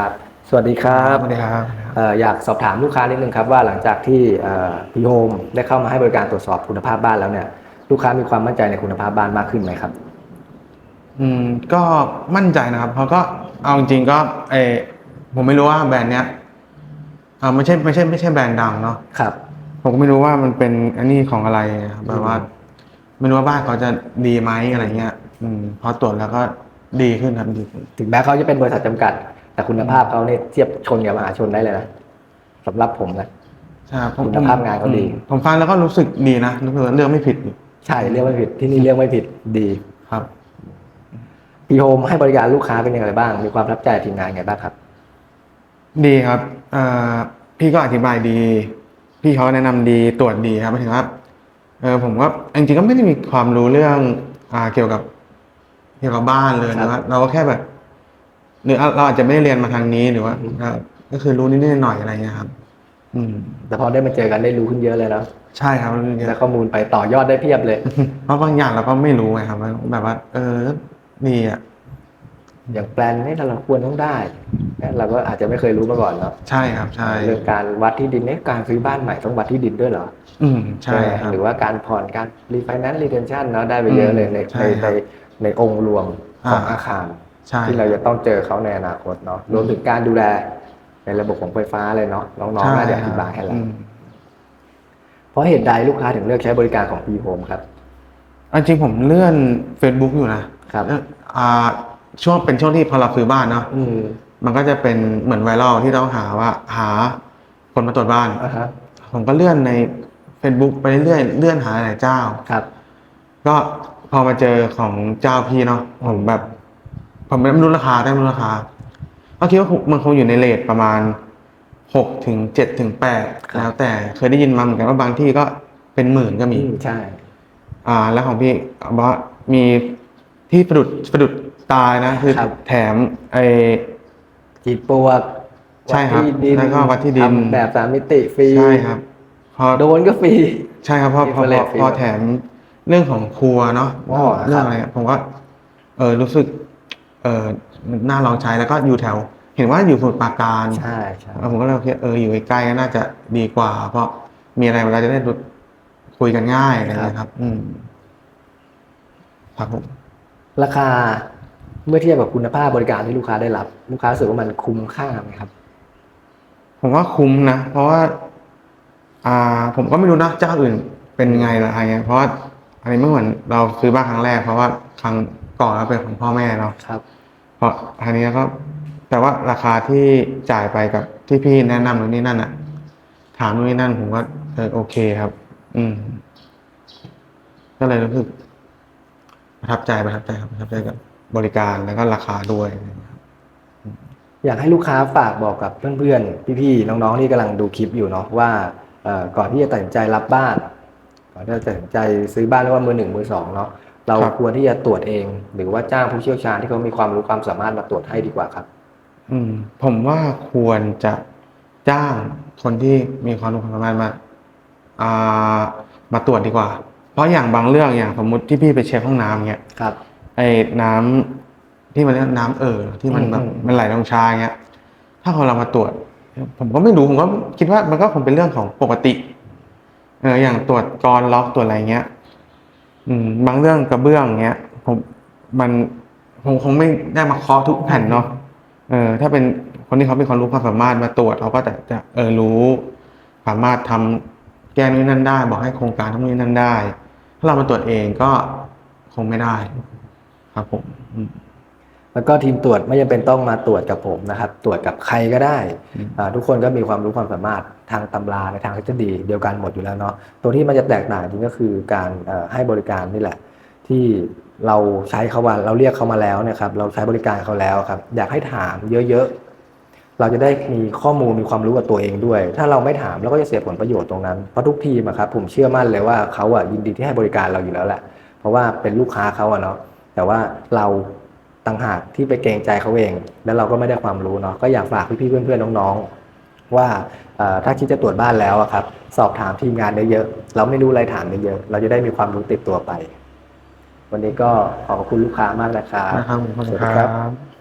ครับสวัสดีครับสวัสดีครับเอ่ออยากสอบถามลูกค้านิดนึงครับว่าหลังจากที่พีโฮมได้เข้ามาให้บริการตรวจสอบคุณภาพบ้านแล้วเนี่ย ลูกค้ามีความมั่นใจในคุณภาพบ้านมากขึ้นไหมครับ อืมก็มั่นใจนะครับเพราะก็เอาจริงๆก็เออผมไม่รู้ว่าแบรนด์เนี้ยอ่าไม่ใช่ไม่ใช่ไม่ใช่แบรนด์ดังเนาะครับ ผมก็ไม่รู้ว่ามันเป็นอันนี้ของอะไรครับแบบว่าอืมไม่รู้ว่าบ้านเขาจะดีไหมอะไรเงี้ย อืมพอตรวจแล้วก็ดีขึ้นครับดีขึ้น ถึงแม้เขาจะเป็นบริษัทจำกัด แต่คุณภาพเขาเนี่ยเทียบชนกับมหาชนได้เลยนะสำหรับผมนะใช่ผมคุณภาพงานเขาดีอืมผมฟังแล้วก็รู้สึกดีนะรู้สึกว่าเรื่องไม่ผิดอยู่ใช่เรื่องไม่ผิดที่นี่เรื่องไม่ผิดดีครับพีโฮมให้บริการลูกค้าเป็นยังไงบ้าง มีความประทับใจทีมงานไงบ้างครับ ดีครับเอ่อพี่ก็อธิบายดี พี่เขาแนะนำดีตรวจดีครับหมายถึงว่าเออผมก็จริงๆก็ไม่ได้มีความรู้เรื่องอ่าเกี่ยวกับ เกี่ยวกับบ้านเลยครับนะครับเราก็แค่แบบ หรือเราอาจจะไม่ได้เรียนมาทางนี้หรือว่าอืมก็ก็คือรู้นิดๆหน่อยๆอะไรเงี้ยครับ อืม แต่พอได้มาเจอกันได้รู้ขึ้นเยอะเลยเนาะใช่ครับรู้เยได้อะข้อมูลไปต่อยอดได้เพียบเลย เพราะบางอย่างเราก็ไม่รู้ไงครับว่าแบบว่า เออดีอะอย่างแปลนนี่เราควรต้องได้นะเราก็อาจจะไม่เคยรู้มาก่อนเนาะใช่ครับใช่เรื่องการวัดที่ดินเนี่ยการซื้อบ้านใหม่ต้องวัดที่ดินด้วยเหรอ อืมใช่ไหมครับหรือว่าการผ่อนการรีไฟแนนซ์รีเทนชั่นเนาะได้ไปเยอะเลยในใช่ในครัในบในองค์รวมของอ่าอาคารใช่ ที่เราจะต้องเจอเขาในอนาคตเนาะรวมถึงการดูแลในระบบของไฟฟ้าเลยเนาะน้องๆน่าจะอธิบายให้เราอืมเพราะเหตุใดลูกค้าถึงเลือกใช้บริการของ P Home ครับเอาจริงผมเลื่อน Facebook อยู่นะครับเอ่ออ่าช่วงเป็นช่วงที่พอเราซื้อบ้านเนาะอืมมันก็จะเป็นเหมือนไวรัลที่เราหาว่า หาคนมาตรวจบ้านอ่าฮะผมก็เลื่อนใน Facebook ไปเรื่อยๆเลื่อนหาหลายเจ้าครับ ก็พอมาเจอของเจ้าพี่เนาะผมแบบ ผมไม่รู้ราคาได้ไม่รู้ราคาก็คิดว่ามันคงอยู่ในเลทประมาณหกถึงเจ็ดถึงแปดครับแล้วแต่เคยได้ยินมาเหมือนกันว่าบางที่ก็เป็นหมื่นก็มีอืมใช่ อ่า แล้วของพี่บอกว่ามีที่ประดุดประดุดตายนะ คือครับ แถมไอ จีดปลวกใช่ครับวัดที่ดินแล้วก็วัดที่ดิน ทำแบบสามมิติฟรีใช่ครับพอ โดนก็ฟรี ใช่ครับพอพอพอ Infrared พอแถมเรื่องของครัวเนาะอ๋อเรื่องครับอะไรอะผมก็เออรู้สึก เออน่าลองใช้แล้วก็อยู่แถว เห็นว่าอยู่สมุทรปราการใช่ใช่แล้วผมก็เลยคิดเอออยู่ใกล้ๆก็น่าจะดีกว่า เพราะมีอะไรเราจะได้คุยกันง่ายอะไรอย่างเงี้ยครับ อืมครับผมราคาเมื่อเทียบกับคุณภาพบริการที่ลูกค้าได้รับ ลูกค้ารู้สึกว่ามันคุ้มค่าไหมครับ ผมว่าคุ้มนะ เพราะว่า อ่า ผมก็ไม่รู้นะเจ้าอื่นเป็นไงละอะไรเงี้ยเพราะว่าอันนี้ไม่เหมือนเราซื้อบ้านครั้งแรก เพราะว่าครั้ง ก่อนเราเป็นของพ่อแม่เนาะครับเพราะอันนี้ก็ แต่ว่าราคาที่จ่ายไปกับที่พี่แนะนำนู่นนี่นั่นอะถามนู่นนี่นั่นผมว่าเออโอเคครับ อืม ก็เลยรู้สึกประทับใจประทับใจครับประทับใจกับบริการแล้วก็ราคาด้วยอยากให้ลูกค้าฝากบอกกับเพื่อนๆ พี่ๆ น้องๆ ที่กำลังดูคลิปอยู่เนาะว่าเอ่อก่อนที่จะตัดสินใจรับบ้าน ก่อนที่จะตัดสินใจซื้อบ้านไม่ว่ามือหนึ่งมือสองเนาะ เราครับควรที่จะตรวจเอง หรือว่าจ้างผู้เชี่ยวชาญที่เขามีความรู้ความสามารถมาตรวจให้ดีกว่าครับ อืม ผมว่าควรจะจ้างคนที่มีความรู้ความสามารถมาอ่ามาตรวจดีกว่า เพราะอย่างบางเรื่องอย่างสมมุติที่พี่ไปเช็คห้องน้ำเงี้ยครับ ไอ้น้ำที่มันเรียกน้ำเอ่อที่มันแบบอืมมันไหลลงชาเงี้ย ถ้าคนเรามาตรวจ ผมก็ไม่รู้ผมก็คิดว่ามันก็คงเป็นเรื่องของปกติเอออย่างตรวจกรอนล็อกตรวจอะไรเงี้ยอืม บางเรื่องกระเบื้องเงี้ย ผมมันผมคงไม่ได้มาเคาะทุกแผ่นเนาะเออ ถ้าเป็นคนที่เขามีความรู้ความสามารถมาตรวจเขาก็จะจะเออรู้ สามารถทำแก้นู่นนั่นได้ บอกให้โครงการทำนู่นนั่นได้ ถ้าเรามาตรวจเองก็คงไม่ได้ ครับผม แล้วก็ทีมตรวจไม่จำเป็นต้องมาตรวจกับผมนะครับ ตรวจกับใครก็ได้อืมอ่าทุกคนก็มีความรู้ความสามารถทางตำราในทางทฤษฎีเดียวกันหมดอยู่แล้วเนาะตัวที่มันจะแตกต่างจริงก็คือการเอ่อให้บริการนี่แหละ ที่เราใช้เขาว่าเราเรียกเขามาแล้วเนะครับ เราใช้บริการเขาแล้วครับ อยากให้ถามเยอะๆ เราจะได้มีข้อมูลมีความรู้กับตัวเองด้วย ถ้าเราไม่ถามเราก็จะเสียผลประโยชน์ตรงนั้นเพราะทุกทีมอะครับผมเชื่อมั่นเลยว่าเขาอะยินดีที่ให้บริการเราอยู่แล้วแหละ เพราะว่าเป็นลูกค้าเขาอะเนาะแต่ว่าเรา ต่างหากที่ไปเกรงใจเขาเอง แล้วเราก็ไม่ได้ความรู้เนาะก็อยากฝากพี่ๆเพื่อนๆน้องๆ ว่าเอ่อถ้าคิดจะตรวจบ้านแล้วอะครับสอบถามทีมงานเยอะๆเราไม่รู้อะไรถามเยอะๆเราจะได้มีความรู้ติดตัวไป วันนี้ก็ขอบคุณลูกค้ามากนะครับนะครับขอบสคุวัณสคดีรับ